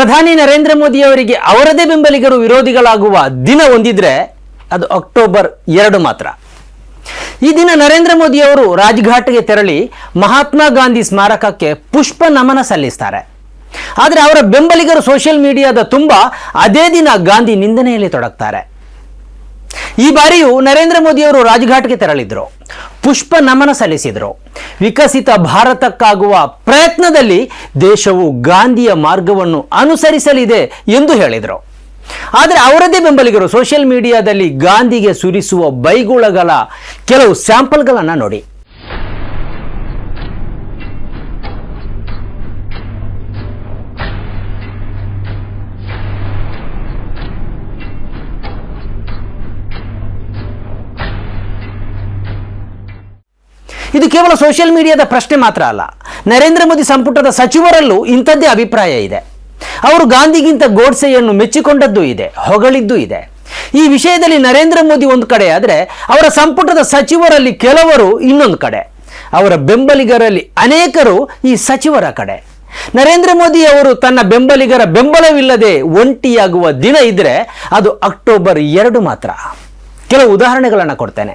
ಪ್ರಧಾನಿ ನರೇಂದ್ರ ಮೋದಿ ಅವರಿಗೆ ಅವರದೇ ಬೆಂಬಲಿಗರು ವಿರೋಧಿಗಳಾಗುವ ದಿನ ಒಂದಿದ್ರೆ ಅದು ಅಕ್ಟೋಬರ್ ಎರಡು ಮಾತ್ರ. ಈ ದಿನ ನರೇಂದ್ರ ಮೋದಿ ಅವರು ರಾಜ್ಘಾಟ್ಗೆ ತೆರಳಿ ಮಹಾತ್ಮ ಗಾಂಧಿ ಸ್ಮಾರಕಕ್ಕೆ ಪುಷ್ಪ ನಮನ ಸಲ್ಲಿಸ್ತಾರೆ. ಆದರೆ ಅವರ ಬೆಂಬಲಿಗರು ಸೋಷಿಯಲ್ ಮೀಡಿಯಾದ ತುಂಬ ಅದೇ ದಿನ ಗಾಂಧಿ ನಿಂದನೆಯಲ್ಲಿ ತೊಡಗ್ತಾರೆ. ಈ ಬಾರಿಯೂ ನರೇಂದ್ರ ಮೋದಿಯವರು ರಾಜ್ಘಾಟ್ಗೆ ತೆರಳಿದ್ರು. ಪುಷ್ಪ ನಮನ ಸಲ್ಲಿಸಿದರು. ವಿಕಸಿತ ಭಾರತಕ್ಕಾಗುವ ಪ್ರಯತ್ನದಲ್ಲಿ ದೇಶವು ಗಾಂಧಿಯ ಮಾರ್ಗವನ್ನು ಅನುಸರಿಸಲಿದೆ ಎಂದು ಹೇಳಿದರು. ಆದರೆ ಅವರದೇ ಬೆಂಬಲಿಗರು ಸೋಷಿಯಲ್ ಮೀಡಿಯಾದಲ್ಲಿ ಗಾಂಧಿಗೆ ಸುರಿಸುವ ಬೈಗುಳಗಳ ಕೆಲವು ಸ್ಯಾಂಪಲ್ಗಳನ್ನು ನೋಡಿ. ಇದು ಕೇವಲ ಸೋಷಿಯಲ್ ಮೀಡಿಯಾದ ಪ್ರಶ್ನೆ ಮಾತ್ರ ಅಲ್ಲ. ನರೇಂದ್ರ ಮೋದಿ ಸಂಪುಟದ ಸಚಿವರಲ್ಲೂ ಇಂಥದ್ದೇ ಅಭಿಪ್ರಾಯ ಇದೆ. ಅವರು ಗಾಂಧಿಗಿಂತ ಗೋಡ್ಸೆಯನ್ನು ಮೆಚ್ಚಿಕೊಂಡದ್ದು ಇದೆ, ಹೊಗಳಿದ್ದು ಇದೆ. ಈ ವಿಷಯದಲ್ಲಿ ನರೇಂದ್ರ ಮೋದಿ ಒಂದು ಕಡೆ ಆದರೆ ಅವರ ಸಂಪುಟದ ಸಚಿವರಲ್ಲಿ ಕೆಲವರು ಇನ್ನೊಂದು ಕಡೆ. ಅವರ ಬೆಂಬಲಿಗರಲ್ಲಿ ಅನೇಕರು ಈ ಸಚಿವರ ಕಡೆ. ನರೇಂದ್ರ ಮೋದಿ ಅವರು ತನ್ನ ಬೆಂಬಲಿಗರ ಬೆಂಬಲವಿಲ್ಲದೆ ಒಂಟಿಯಾಗುವ ದಿನ ಇದ್ರೆ ಅದು ಅಕ್ಟೋಬರ್ ಎರಡು ಮಾತ್ರ. ಕೆಲವು ಉದಾಹರಣೆಗಳನ್ನು ಕೊಡ್ತೇನೆ.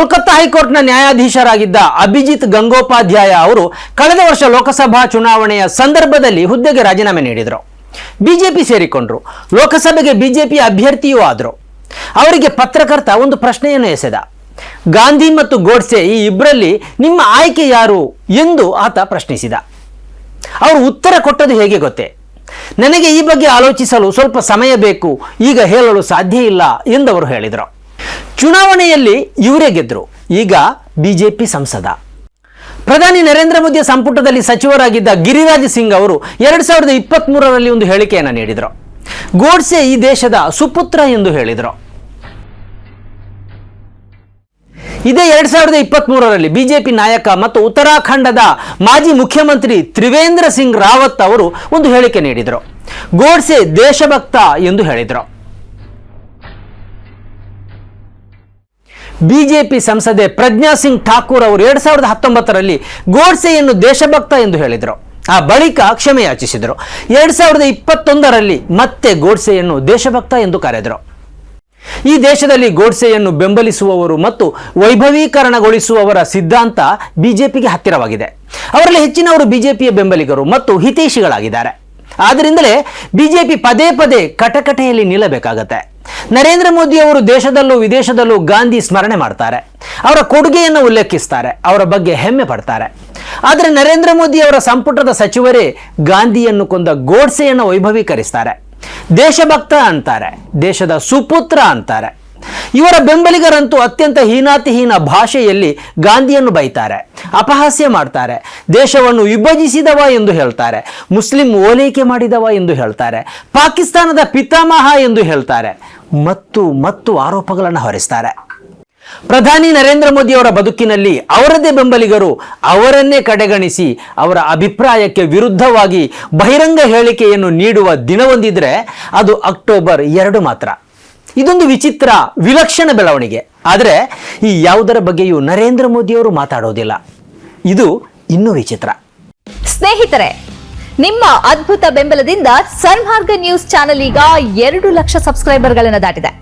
ಕೋಲ್ಕತ್ತಾ ಹೈಕೋರ್ಟ್ನ ನ್ಯಾಯಾಧೀಶರಾಗಿದ್ದ ಅಭಿಜಿತ್ ಗಂಗೋಪಾಧ್ಯಾಯ ಅವರು ಕಳೆದ ವರ್ಷ ಲೋಕಸಭಾ ಚುನಾವಣೆಯ ಸಂದರ್ಭದಲ್ಲಿ ಹುದ್ದೆಗೆ ರಾಜೀನಾಮೆ ನೀಡಿದರು. ಬಿಜೆಪಿ ಸೇರಿಕೊಂಡ್ರು. ಲೋಕಸಭೆಗೆ ಬಿಜೆಪಿ ಅಭ್ಯರ್ಥಿಯೂ ಆದರು. ಅವರಿಗೆ ಪತ್ರಕರ್ತ ಒಂದು ಪ್ರಶ್ನೆಯನ್ನು ಎಸೆದ. ಗಾಂಧಿ ಮತ್ತು ಗೋಡ್ಸೆ ಈ ಇಬ್ಬರಲ್ಲಿ ನಿಮ್ಮ ಆಯ್ಕೆ ಯಾರು ಎಂದು ಆತ ಪ್ರಶ್ನಿಸಿದ. ಅವರು ಉತ್ತರ ಕೊಟ್ಟದು ಹೇಗೆ ಗೊತ್ತೇ? ನನಗೆ ಈ ಬಗ್ಗೆ ಆಲೋಚಿಸಲು ಸ್ವಲ್ಪ ಸಮಯ ಬೇಕು. ಈಗ ಹೇಳಲು ಸಾಧ್ಯ ಇಲ್ಲ ಎಂದವರು ಹೇಳಿದರು. ಚುನಾವಣೆಯಲ್ಲಿ ಇವರೇ ಗೆದ್ರು. ಈಗ ಬಿಜೆಪಿ ಸಂಸದ. ಪ್ರಧಾನಿ ನರೇಂದ್ರ ಮೋದಿಯ ಸಂಪುಟದಲ್ಲಿ ಸಚಿವರಾಗಿದ್ದ ಗಿರಿರಾಜ್ ಸಿಂಗ್ ಅವರು ಎರಡು ಸಾವಿರದ ಇಪ್ಪತ್ತ್ ಮೂರರಲ್ಲಿ ಒಂದು ಹೇಳಿಕೆಯನ್ನು ನೀಡಿದರು. ಗೋಡ್ಸೆ ಈ ದೇಶದ ಸುಪುತ್ರ ಎಂದು ಹೇಳಿದರು. ಇದೇ ಎರಡ್ ಸಾವಿರದ ಇಪ್ಪತ್ತ್ ಮೂರರಲ್ಲಿ ಬಿಜೆಪಿ ನಾಯಕ ಮತ್ತು ಉತ್ತರಾಖಂಡದ ಮಾಜಿ ಮುಖ್ಯಮಂತ್ರಿ ತ್ರಿವೇಂದ್ರ ಸಿಂಗ್ ರಾವತ್ ಅವರು ಒಂದು ಹೇಳಿಕೆ ನೀಡಿದರು. ಗೋಡ್ಸೆ ದೇಶಭಕ್ತ ಎಂದು ಹೇಳಿದರು. ಬಿಜೆಪಿ ಸಂಸದೆ ಪ್ರಜ್ಞಾ ಸಿಂಗ್ ಠಾಕೂರ್ ಅವರು ಎರಡ್ ಸಾವಿರದ ಹತ್ತೊಂಬತ್ತರಲ್ಲಿ ಗೋಡ್ಸೆಯನ್ನು ದೇಶಭಕ್ತ ಎಂದು ಹೇಳಿದರು. ಆ ಬಳಿಕ ಕ್ಷಮೆಯಾಚಿಸಿದರು ಎರಡ್ ಸಾವಿರದ ಇಪ್ಪತ್ತೊಂದರಲ್ಲಿ ಮತ್ತೆ ಗೋಡ್ಸೆಯನ್ನು ದೇಶಭಕ್ತ ಎಂದು ಕರೆದರು. ಈ ದೇಶದಲ್ಲಿ ಗೋಡ್ಸೆಯನ್ನು ಬೆಂಬಲಿಸುವವರು ಮತ್ತು ವೈಭವೀಕರಣಗೊಳಿಸುವವರ ಸಿದ್ಧಾಂತ ಬಿಜೆಪಿಗೆ ಹತ್ತಿರವಾಗಿದೆ. ಅವರಲ್ಲಿ ಹೆಚ್ಚಿನವರು ಬಿಜೆಪಿಯ ಬೆಂಬಲಿಗರು ಮತ್ತು ಹಿತೈಷಿಗಳಾಗಿದ್ದಾರೆ. ಆದ್ದರಿಂದಲೇ ಬಿಜೆಪಿ ಪದೇ ಪದೇ ಕಟಕಟೆಯಲ್ಲಿ ನಿಲ್ಲಬೇಕಾಗತ್ತೆ. ನರೇಂದ್ರ ಮೋದಿ ಅವರು ದೇಶದಲ್ಲೂ ವಿದೇಶದಲ್ಲೂ ಗಾಂಧಿ ಸ್ಮರಣೆ ಮಾಡ್ತಾರೆ. ಅವರ ಕೊಡುಗೆಯನ್ನು ಉಲ್ಲೇಖಿಸ್ತಾರೆ. ಅವರ ಬಗ್ಗೆ ಹೆಮ್ಮೆ ಪಡ್ತಾರೆ. ಆದರೆ ನರೇಂದ್ರ ಮೋದಿ ಅವರ ಸಂಪುಟದ ಸಚಿವರೇ ಗಾಂಧಿಯನ್ನು ಕೊಂದ ಗೋಡ್ಸೆಯನ್ನು ವೈಭವೀಕರಿಸ್ತಾರೆ. ದೇಶಭಕ್ತ ಅಂತಾರೆ. ದೇಶದ ಸುಪುತ್ರ ಅಂತಾರೆ. ಇವರ ಬೆಂಬಲಿಗರಂತೂ ಅತ್ಯಂತ ಹೀನಾತಿಹೀನ ಭಾಷೆಯಲ್ಲಿ ಗಾಂಧಿಯನ್ನು ಬೈತಾರೆ, ಅಪಹಾಸ್ಯ ಮಾಡ್ತಾರೆ, ದೇಶವನ್ನು ವಿಭಜಿಸಿದವ ಎಂದು ಹೇಳ್ತಾರೆ, ಮುಸ್ಲಿಂ ಓಲೈಕೆ ಮಾಡಿದವ ಎಂದು ಹೇಳ್ತಾರೆ, ಪಾಕಿಸ್ತಾನದ ಪಿತಾಮಹ ಎಂದು ಹೇಳ್ತಾರೆ, ಮತ್ತು ಮತ್ತು ಆರೋಪಗಳನ್ನು ಹೊರಿಸ್ತಾರೆ. ಪ್ರಧಾನಿ ನರೇಂದ್ರ ಮೋದಿ ಅವರ ಬದುಕಿನಲ್ಲಿ ಅವರದೇ ಬೆಂಬಲಿಗರು ಅವರನ್ನೇ ಕಡೆಗಣಿಸಿ ಅವರ ಅಭಿಪ್ರಾಯಕ್ಕೆ ವಿರುದ್ಧವಾಗಿ ಬಹಿರಂಗ ಹೇಳಿಕೆಯನ್ನು ನೀಡುವ ದಿನವೊಂದಿದ್ರೆ ಅದು ಅಕ್ಟೋಬರ್ ಎರಡು ಮಾತ್ರ. ಇದೊಂದು ವಿಚಿತ್ರ ವಿಲಕ್ಷಣ ಬೆಳವಣಿಗೆ. ಆದರೆ ಈ ಯಾವುದರ ಬಗ್ಗೆಯೂ ನರೇಂದ್ರ ಮೋದಿಯವರು ಮಾತಾಡೋದಿಲ್ಲ. ಇದು ಇನ್ನೂ ವಿಚಿತ್ರ. ಸ್ನೇಹಿತರೆ, ನಿಮ್ಮ ಅದ್ಭುತ ಬೆಂಬಲದಿಂದ ಸನ್ಮಾರ್ಗ ನ್ಯೂಸ್ ಚಾನೆಲ್ ಈಗ ಎರಡು ಲಕ್ಷ ಸಬ್ಸ್ಕ್ರೈಬರ್ಗಳನ್ನು ದಾಟಿದೆ.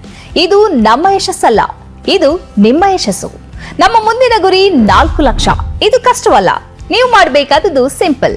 ಇದು ನಮ್ಮ ಯಶಸ್ಸಲ್ಲ, ಇದು ನಿಮ್ಮ ಯಶಸ್ಸು. ನಮ್ಮ ಮುಂದಿನ ಗುರಿ ನಾಲ್ಕು ಲಕ್ಷ. ಇದು ಕಷ್ಟವಲ್ಲ, ನೀವು ಮಾಡಬೇಕಾದದ್ದು ಸಿಂಪಲ್.